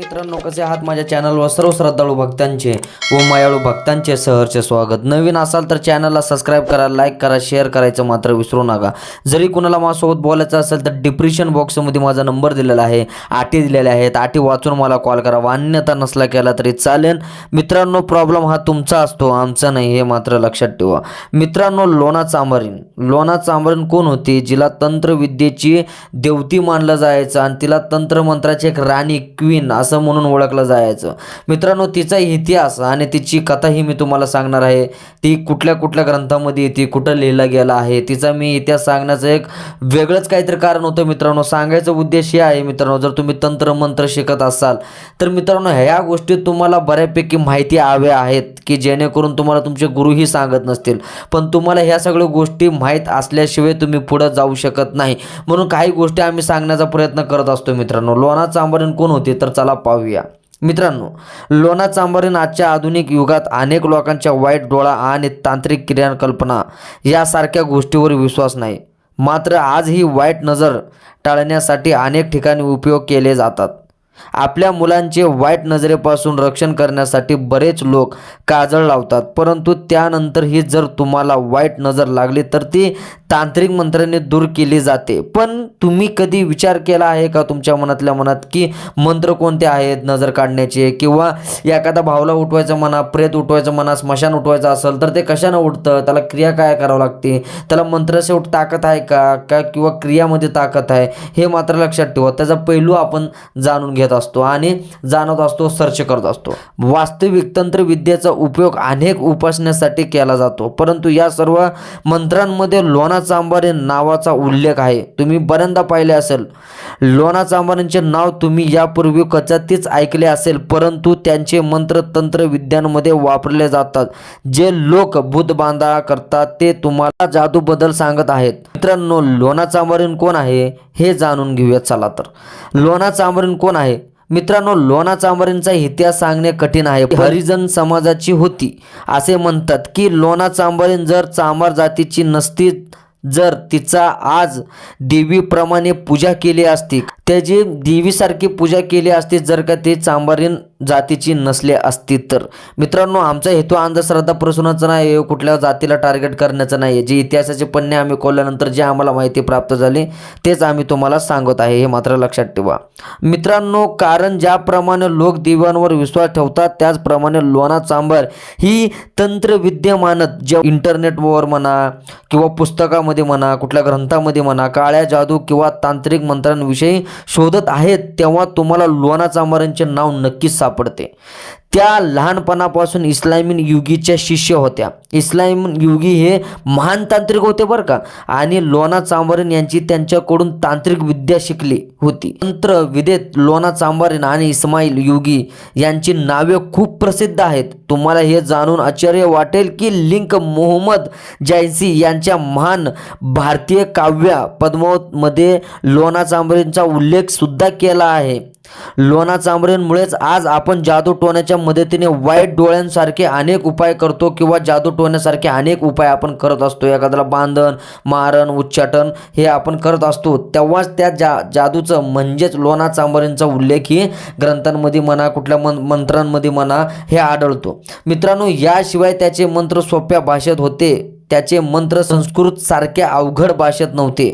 मित्रांनो कसे आहात? माझ्या चॅनलवर सर्व श्रद्धाळू भक्तांचे व मायाळू भक्तांचे सहर्ष स्वागत. नवीन असाल तर चॅनलला सबस्क्राईब करा लाईक करा शेअर करायचं मात्र विसरू नका. जरी कुणाला माझ्यासोबत बोलायचं असेल तर डिप्रेशन बॉक्समध्ये माझा नंबर दिलेला आहे आटी दिलेल्या आहेत. आटी वाचून मला कॉल करा. मान्यता नसला केला तरी चालेल. मित्रांनो प्रॉब्लेम हा तुमचा असतो आमचा नाही हे मात्र लक्षात ठेवा. मित्रांनो लोणा चांबरीन लोणा चांबरीन कोण होती? जिला तंत्रविद्येची देवती मानलं जायचं आणि तिला तंत्रमंत्राची एक राणी क्वीन असं म्हणून ओळखलं जायचं. मित्रांनो तिचा इतिहास आणि तिची कथा ही मी तुम्हाला सांगणार आहे. ती कुठल्या कुठल्या ग्रंथामध्ये येते कुठं लिहिला गेला आहे तिचा मी इतिहास सांगण्याचं एक वेगळंच काहीतरी कारण होतं मित्रांनो. सांगायचा उद्देश हे आहे मित्रांनो जर तुम्ही तंत्र मंत्र शिकत असाल तर मित्रांनो ह्या गोष्टी तुम्हाला बऱ्यापैकी माहिती हव्या आहेत की जेणेकरून तुम्हाला तुमचे गुरुही सांगत नसतील. पण तुम्हाला ह्या सगळ्या गोष्टी माहीत असल्याशिवाय तुम्ही पुढं जाऊ शकत नाही. म्हणून काही गोष्टी आम्ही सांगण्याचा प्रयत्न करत असतो मित्रांनो. लोणा चांभारीन कोण होते? तर चला पाहूया. मित्रांनो लोणा चांबरीन आजच्या आधुनिक युगात अनेक लोकांच्या वाईट डोळा आणि तांत्रिक क्रियाकल्पना यासारख्या गोष्टीवर विश्वास नाही. मात्र आज ही वाईट नजर टाळण्यासाठी अनेक ठिकाणी उपयोग केले जातात. आपल्या मुलांचे वाईट नजरेपासून रक्षण करण्यासाठी बरेच लोक काजळ लावतात. परंतु त्यानंतरही जर तुम्हाला वाईट नजर लागली तर ती तांत्रिक मंत्राने दूर केली जाते. पण तुम्ही कधी विचार केला आहे का तुमच्या मनातल्या मनात की मंत्र कोणते आहेत नजर काढण्याचे? किंवा एखादा भावला उठवायचं म्हणा प्रेत उठवायचं म्हणा स्मशान उठवायचं असेल तर ते कशानं उठतं? त्याला क्रिया काय करावं लागते? त्याला मंत्रशेवट ताकद आहे का? का किंवा क्रियामध्ये ताकद आहे? हे मात्र लक्षात ठेवा. त्याचा पैलू आपण जाणून घेत असतो आणि जाणत असतो सर्च करत असतो. वास्तविक तंत्रविद्येचा उपयोग अनेक उपासण्यासाठी केला जातो. परंतु या सर्व मंत्रांमध्ये लोणा चांभारे नावाचा उल्लेख आहे. तुम्ही बऱ्यांदा पाहिले असेल. लोणा चांभारेंचे नाव तुम्ही यापूर्वी कचातीच ऐकले असेल परंतु त्यांचे मंत्र तंत्रविद्यांमध्ये वापरले जातात. जे लोक भूत करतात ते तुम्हाला जादूबद्दल सांगत आहेत. मित्रांनो लोणा चांभारीन कोण आहे हे जाणून घेऊया. चला तर. लोणा चांभारीन कोण आहे? मित्रांनो लोणा चांभारींचा इतिहास सांगणे कठीण आहे. हरिजन समाजाची होती. असे म्हणतात की लोणा चांभारीन जर चांभार जातीची नसती जर तिचा आज देवीप्रमाणे पूजा केली असती त्याची देवीसारखी पूजा केली असती जर का ते चांभारीन जातीची नसले असती तर. मित्रांनो आमचा हेतू अंधश्रद्धा प्रसूनाचा नाही आहे, कुठल्या जातीला टार्गेट करण्याचा नाही. आहे जे इतिहासाचे पन्ने आम्ही खोलल्यानंतर जे आम्हाला माहिती प्राप्त झाली तेच आम्ही तुम्हाला सांगत आहे हे मात्र लक्षात ठेवा. मित्रांनो कारण ज्याप्रमाणे लोक दिव्यांवर विश्वास ठेवतात त्याचप्रमाणे लोणा चांबर ही तंत्रविद्या मानत जे इंटरनेटवर म्हणा किंवा पुस्तकामध्ये म्हणा कुठल्या ग्रंथामध्ये म्हणा काळ्या जादू किंवा तांत्रिक मंत्रांविषयी शोधत आहेत तेव्हा तुम्हाला लोणा चांबरांचे नाव नक्कीच सापडते. त्या लहानपणापासून इस्लामीन युगीच्या शिष्य होत्या. इस्लामीन युगी हे महान तांत्रिक होते बरं का? आणि लोना चांभारीन यांची त्यांच्याकडून तांत्रिक विद्या शिकली होती. तंत्र विदेत लोना चांभारीन आणि इस्माईल युगी यांची नावे खूप प्रसिद्ध आहेत. तुम्हाला हे जाणून आश्चर्य वाटेल की लिंक मोहम्मद जैसी यांच्या महान भारतीय काव्य पद्मावतमध्ये लोना चांभारींचा उल्लेख सुद्धा केला आहे. लोणा चांभारींमुळेच आज आपण जादू टोण्याच्या मदतीने वाईट डोळ्यांसारखे अनेक उपाय करतो किंवा जादू टोण्यासारखे अनेक उपाय आपण करत असतो. एखाद्याला बांधण मारण उच्चाटन हे आपण करत असतो. तेव्हाच त्या जा जादूचं म्हणजेच लोणा चांभारींचा उल्लेख ही ग्रंथांमध्ये म्हणा कुठल्या मन मंत्रांमध्ये म्हणा हे आढळतो. मित्रांनो याशिवाय त्याचे मंत्र सोप्या भाषेत होते त्याचे मंत्र संस्कृत सारख्या अवघड भाषेत नव्हते.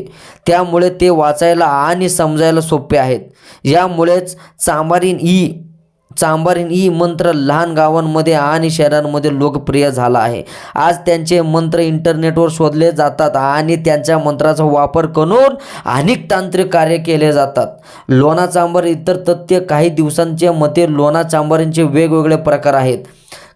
त्यामुळे ते वाचायला आणि समजायला सोपे आहेत. यामुळेच चांबारीन ई चांबारीन ई मंत्र लहान गावांमध्ये आणि शहरांमध्ये लोकप्रिय झाला आहे. आज त्यांचे मंत्र इंटरनेटवर शोधले जातात आणि त्यांच्या मंत्राचा वापर करून अनेक तांत्रिक कार्य केले जातात. लोणा चांबार इतर तथ्य काही दिवसांच्या मते लोणा चांबारींचे वेगवेगळे प्रकार आहेत.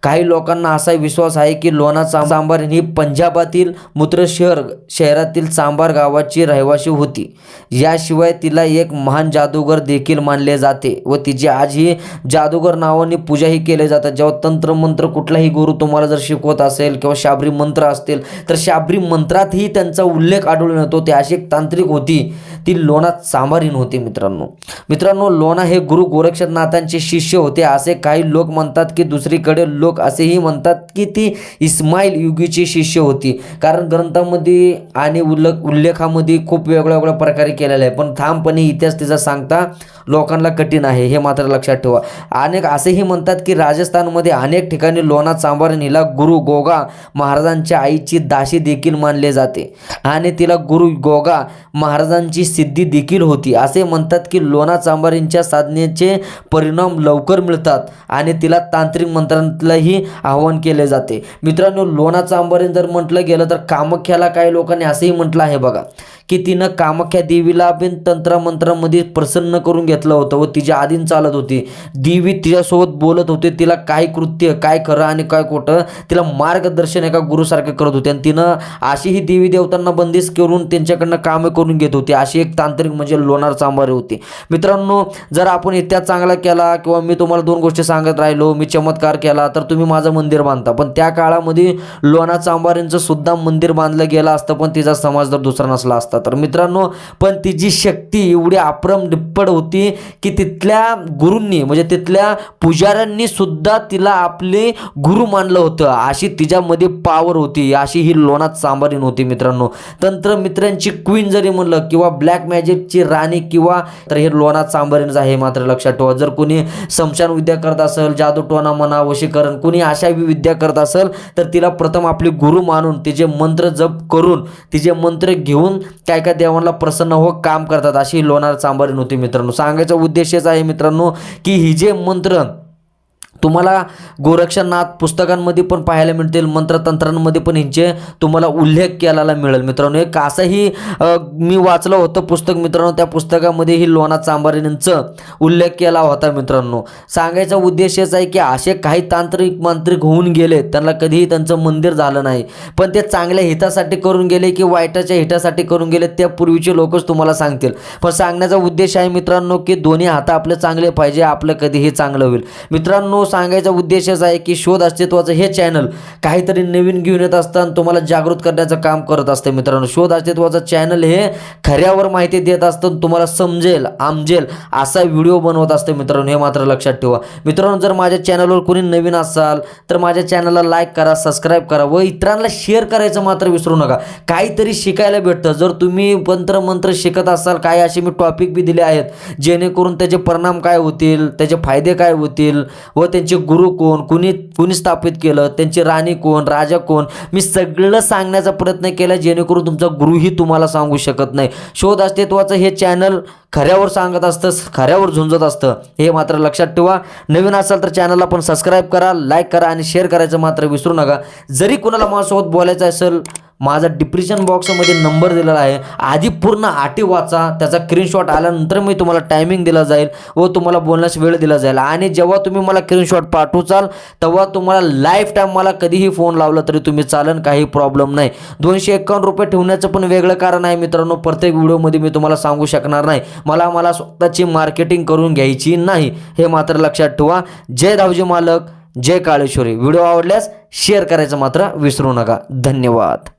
काही लोकांना असा विश्वास आहे की लोणा सांबार ही पंजाबातील मूत्र शहर शहरातील सांबार गावाची रहिवाशी होती. याशिवाय तिला एक महान जादूगर देखील मानले जाते व तिची आजही जादूगर नावाने पूजाही केले जातात. जेव्हा तंत्र मंत्र कुठलाही गुरु तुम्हाला जर शिकवत असेल किंवा शाबरी मंत्र असतील तर शाबरी मंत्रातही त्यांचा उल्लेख आढळून येतो. ती अशी एक तांत्रिक होती. ती लोणा चांभारीन होती मित्रांनो. मित्रांनो लोणा हे गुरु गोरक्षनाथांचे शिष्य होते. असे काही लोक म्हणतात की दुसरीकडे लोक असेही म्हणतात की ती इस्माईल युगीची शिष्य होती. कारण ग्रंथामध्ये आणि उल्लेख उल्लेखामध्ये खूप वेगळ्या वेगळ्या प्रकारे केलेलं आहे. पण ठामपणे इतिहास तिचा सांगता लोकांना कठीण आहे हे मात्र लक्षात ठेवा. अनेक असेही म्हणतात की राजस्थानमध्ये अनेक ठिकाणी लोणा चांभार हिला गुरु गोगा महाराजांच्या आईची दाशी देखील मानले जाते. आणि तिला गुरु गोगा महाराजांची सिद्धी देखील होती. असे म्हणतात की लोणा चांभारींच्या साधनेचे परिणाम लवकर मिळतात आणि तिला तांत्रिक मंत्रांतलंही आव्हान केले जाते. मित्रांनो लोणा चांभारीन जर म्हटलं गेलं तर कामाख्याला काही लोकांनी असंही म्हटलं आहे बघा की तिनं कामाख्या देवीला बिन तंत्रमंत्रामध्ये प्रसन्न करून घेतलं होतं व तिच्या आधीन चालत होती. देवी तिच्यासोबत बोलत होते तिला काय कृत्य काय खरं आणि काय खोटं तिला मार्गदर्शन एका गुरुसारखं करत होते. आणि तिनं अशीही देवी देवतांना बंदिस्त करून त्यांच्याकडनं कामं करून घेत होती. अशी एक तांत्रिक म्हणजे लोणार चांभारे होती. मित्रांनो जर आपण इतिहास चांगला केला किंवा मी तुम्हाला दोन गोष्टी सांगत राहिलो मी चमत्कार केला तर तुम्ही माझं मंदिर बांधता. पण त्या काळामध्ये लोणार चांभारेंचं सुद्धा मंदिर बांधलं गेलं असतं पण तिचा समाज जर दुसरा नसला असता. तर मित्रांनो पण तिची शक्ती एवढी अप्रम डिप्पड होती की तिथल्या गुरूंनी म्हणजे तिथल्या पुजाऱ्यांनी सुद्धा तिला आपले गुरु मानलं होतं. अशी तिच्यामध्ये पावर होती. अशी ही लोणात चांभारीन होती मित्रांनो. तंत्रमित्रांची क्वीन जरी म्हणलं किंवा ब्लॅक मॅजिकची राणी किंवा तर हे लोणा चांबरेंज आहे मात्र लक्षात ठेवा. जर कोणी समशान विद्या करत असेल जादू टोना म्हणा वशीकरण कोणी अशा विद्या करत असेल तर तिला प्रथम आपले गुरु मानून तिचे मंत्र जप करून तिचे मंत्र घेऊन काय काय देवांना प्रसन्न हो काम करतात अशी लोणार चांबरेन होती मित्रांनो. सांगायचा उद्देशच आहे मित्रांनो की ही जे मंत्र तुम्हाला गोरक्षनाथ पुस्तकांमध्ये पण पाहायला मिळतील मंत्रतंत्रांमध्ये पण ह्यांचे तुम्हाला उल्लेख केलेला मिळेल. मित्रांनो एक असंही मी वाचलं होतं पुस्तक मित्रांनो त्या पुस्तकामध्ये ही लोणा चांभारींचं उल्लेख केला होता मित्रांनो. सांगायचा उद्देशच आहे की असे काही तांत्रिक मांत्रिक होऊन गेले त्यांना कधीही त्यांचं मंदिर झालं नाही. पण ते चांगल्या हितासाठी करून गेले की वाईटाच्या हितासाठी करून गेले त्या पूर्वीचे लोकच तुम्हाला सांगतील. पण सांगण्याचा उद्देश आहे मित्रांनो की दोन्ही हात आपले चांगले पाहिजे आपलं कधीही चांगलं होईल. मित्रांनो सांगायचा उद्देशच आहे की शोध अस्तित्वाचं हे चॅनल काहीतरी नवीन घेऊन येत असताना तुम्हाला जागृत करण्याचं काम करत असते. मित्रांनो शोध अस्तित्वाचं चॅनल हे खऱ्यावर माहिती देत असतं तुम्हाला समजेल आमजेल असा व्हिडिओ बनवत असते. मित्रांनो हे मात्र लक्षात ठेवा. मित्रांनो जर माझ्या चॅनलवर कोणी नवीन असाल तर माझ्या चॅनलला लाईक करा सबस्क्राईब करा व इतरांना शेअर करायचं मात्र विसरू नका. काहीतरी शिकायला भेटतं. जर तुम्ही मंत्र शिकत असाल काय असे मी टॉपिक बी दिले आहेत जेणेकरून त्याचे परिणाम काय होतील त्याचे फायदे काय होतील व त्यांचे गुरु कोण कुणी कुणी स्थापित केलं त्यांची राणी कोण राजा कोण? मी सगळं सांगण्याचा प्रयत्न केला जेणेकरून तुमचा गुरुही तुम्हाला सांगू शकत नाही. शोध अस्तित्वाचं हे चॅनल खऱ्यावर सांगत असतं खऱ्यावर झुंजत असतं. हे मात्र लक्षात ठेवा. नवीन असाल तर चॅनलला पण सबस्क्राईब करा लाईक करा आणि शेअर करायचं मात्र विसरू नका. जरी कुणाला माझ्यासोबत बोलायचं असेल माझा डिप्रेशन बॉक्समध्ये नंबर दिलेला आहे. आधी पूर्ण आटी वाचा त्याचा स्क्रीनशॉट आल्यानंतर मी तुम्हाला टायमिंग दिला जाईल व तुम्हाला बोलण्यास वेळ दिला जाईल. आणि जेव्हा तुम्ही मला स्क्रीनशॉट पाठवचाल तेव्हा तुम्हाला लाईफ टाईम मला कधीही फोन लावला तरी तुम्ही चालन काही प्रॉब्लेम नाही. दोनशे एकावन्न रुपये ठेवण्याचं पण वेगळं कारण आहे मित्रांनो प्रत्येक व्हिडिओमध्ये मी तुम्हाला सांगू शकणार नाही. मला मला स्वतःची मार्केटिंग करून घ्यायची नाही हे मात्र लक्षात ठेवा. जय धावजी मालक जय काळेश्वरी. व्हिडिओ आवडल्यास शेअर करायचं मात्र विसरू नका. धन्यवाद.